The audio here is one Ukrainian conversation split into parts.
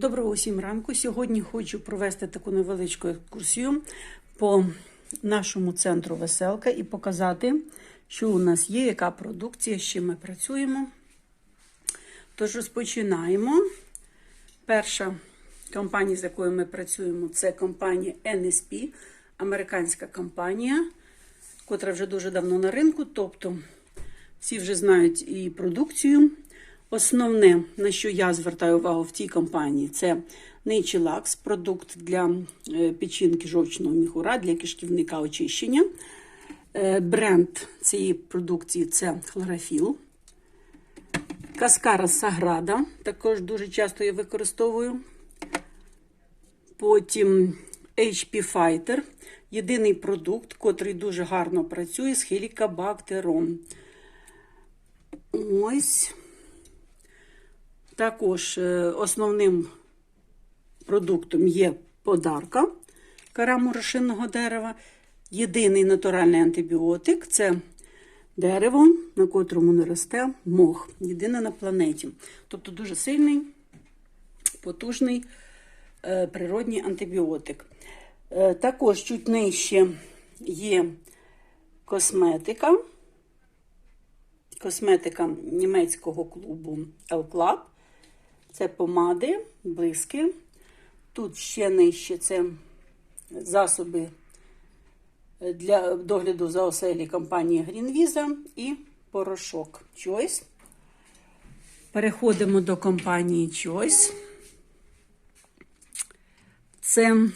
Доброго усім ранку. Сьогодні хочу провести таку невеличку екскурсію по нашому центру веселка і показати, що у нас є, яка продукція, з чим ми працюємо. Тож розпочинаємо. Перша компанія, з якою ми працюємо, це компанія NSP, американська компанія, котра вже дуже давно на ринку. Тобто всі вже знають і продукцію. Основне, на що я звертаю увагу в цій компанії, це Naturex, продукт для е, печінки жовчного міхура, для кишківника очищення. Е, Бренд цієї продукції це хлорофіл. Каскара Саграда, також дуже часто я використовую. Потім HP Fighter, єдиний продукт, котрий дуже гарно працює з хелікобактером. Ось. Також е, основним продуктом є подарка кора морошинного дерева. Єдиний натуральний антибіотик це дерево, на котрому не росте мох. Єдине на планеті. Тобто дуже сильний, потужний е, природній антибіотик. Е, також чуть нижче є косметика. Косметика німецького клубу El Club. Це помади, блиски. Тут ще нижче це засоби для догляду за оселі компанії Greenvisa і порошок Choice. Переходимо до компанії Choice. Це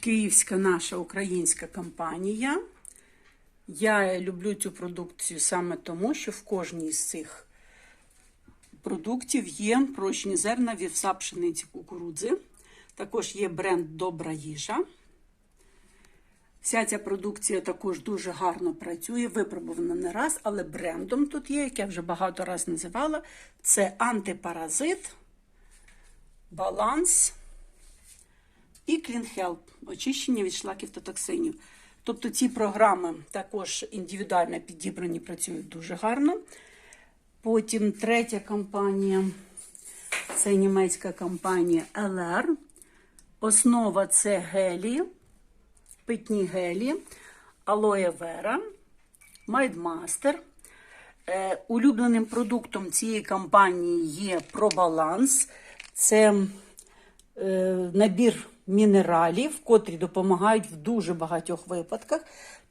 київська наша українська компанія. Я люблю цю продукцію саме тому, що в кожній з цих продуктів є прочні зерна вівса пшениці кукурудзи. Також є бренд Добра їжа. Вся ця продукція також дуже гарно працює, випробувана не раз, але брендом тут є, як я вже багато разів називала, це антипаразит, баланс і Health – очищення від шлаків та токсинів. Тобто ці програми також індивідуально підібрані, працюють дуже гарно. Потім третя компанія це німецька компанія LR. Основа це гелі, питні гелі, алоє вера, Майдмастер. Е, улюбленим продуктом цієї компанії є ProBalance. Це е, набір мінералів, котрі допомагають в дуже багатьох випадках.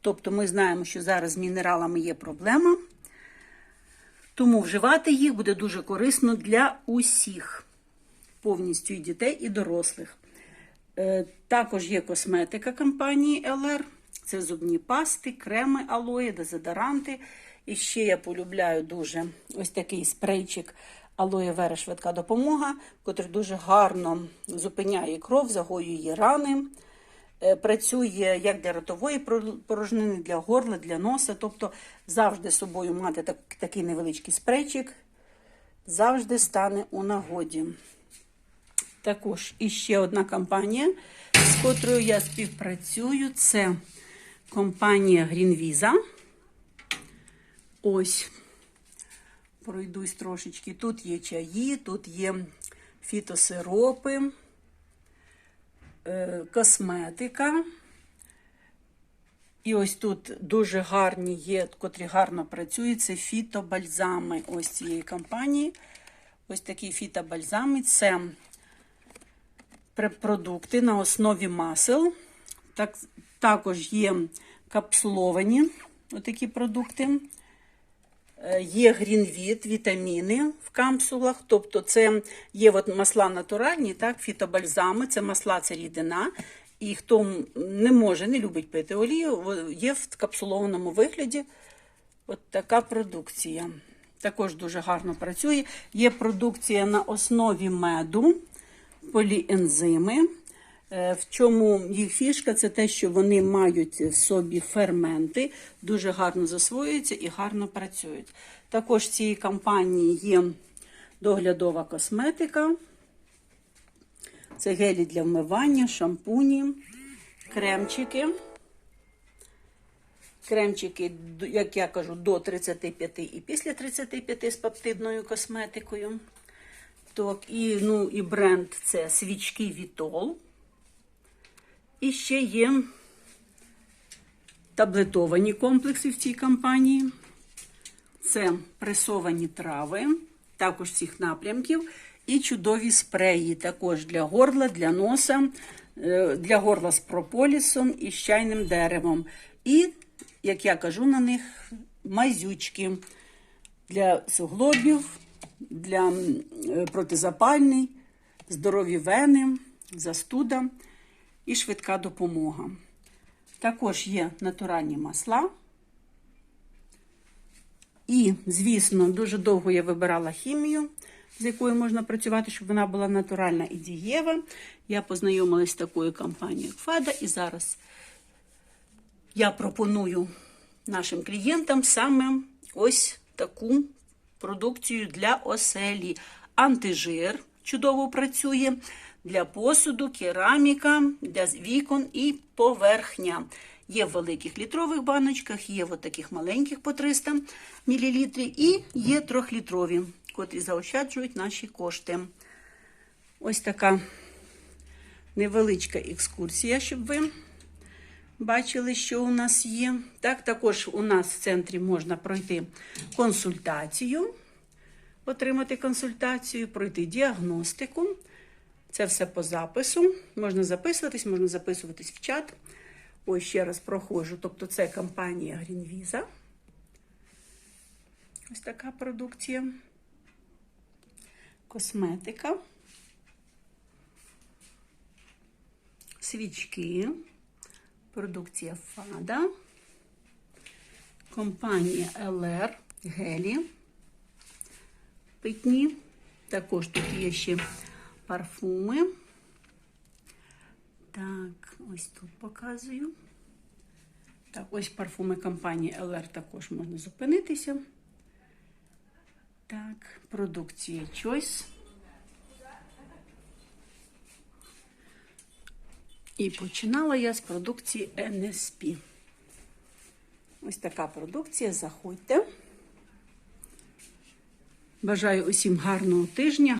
Тобто ми знаємо, що зараз з мінералами є проблема. Тому вживати їх буде дуже корисно для усіх, повністю і дітей, і дорослих. Е, Також є косметика компанії LR. Це зубні пасти, креми алої, дезодоранти. І ще я полюбляю дуже ось такий спрейчик алоє вера швидка допомога, котрий дуже гарно зупиняє кров, загоює рани. Е, Працює як для ротової порожнини, для горла, для носа. Тобто завжди з собою мати так, такий невеличкий спрейчик, завжди стане у нагоді. Також іще одна компанія, з котрою я співпрацюю, це компанія Greenvisa. Ось, пройдусь трошечки. Тут є чаї, тут є фітосиропи, косметика. І ось тут дуже гарні є, котрі гарно працюють. Це фітобальзами ось цієї компанії. Ось такі фітобальзами. Це продукти на основі масел. Так, Також є капсуловані отакі продукти. Е, Є грінвіт, вітаміни в капсулах, тобто це є от масла натуральні, так, фітобальзами, це масла, це рідина. І хто не може, не любить пити олію, є в капсулованому вигляді от така продукція. Також дуже гарно працює. Є продукція на основі меду, поліензими. Е, В чому їх фішка? Це те, що вони мають в собі ферменти, дуже гарно засвоюються і гарно працюють. Також в цій компанії є доглядова косметика. Це гелі для вмивання, шампуні, кремчики. Кремчики, як я кажу, до 35 і після 35 з пептидною косметикою. Так, і, ну, і бренд це свічки Вітол. І ще є таблетовані комплекси в цій компанії. Це пресовані трави, також всіх напрямків, і чудові спреї, також для горла, для носа, е, для горла з прополісом і з чайним деревом. І, як я кажу на них, мазючки для суглобів, для е, протизапальний, здорові вени, застуда і швидка допомога. Також є натуральні масла. І, звісно, дуже довго я вибирала хімію, з якою можна працювати, щоб вона була натуральна і дієва. Я познайомилась з такою компанією, Фада, і зараз я пропоную нашим клієнтам саме ось таку продукцію для оселі. Антижир чудово працює для посуду, кераміка, для вікон і поверхня. Є в великих літрових баночках, є в таких маленьких по 300 мл і є трьохлітрові, котрі заощаджують наші кошти. Ось така невеличка екскурсія, щоб ви бачили, що у нас є. Так, також у нас в центрі можна пройти консультацію, отримати консультацію, пройти діагностику. Це все по запису. Можна записуватись, можна записуватись в чат. Ось ще раз проходжу. Тобто це компанія Greenvisa. Ось така продукція. Косметика. Свічки. Продукція Фада. Компанія LR Гелі. Питні. Також тут є ще парфуми. Так, ось тут показую. Так, ось парфуми компанії LR також можна зупинитися. Так, продукція Choice. І починала я з продукції NSP. Ось така продукція. Заходьте. Бажаю усім гарного тижня.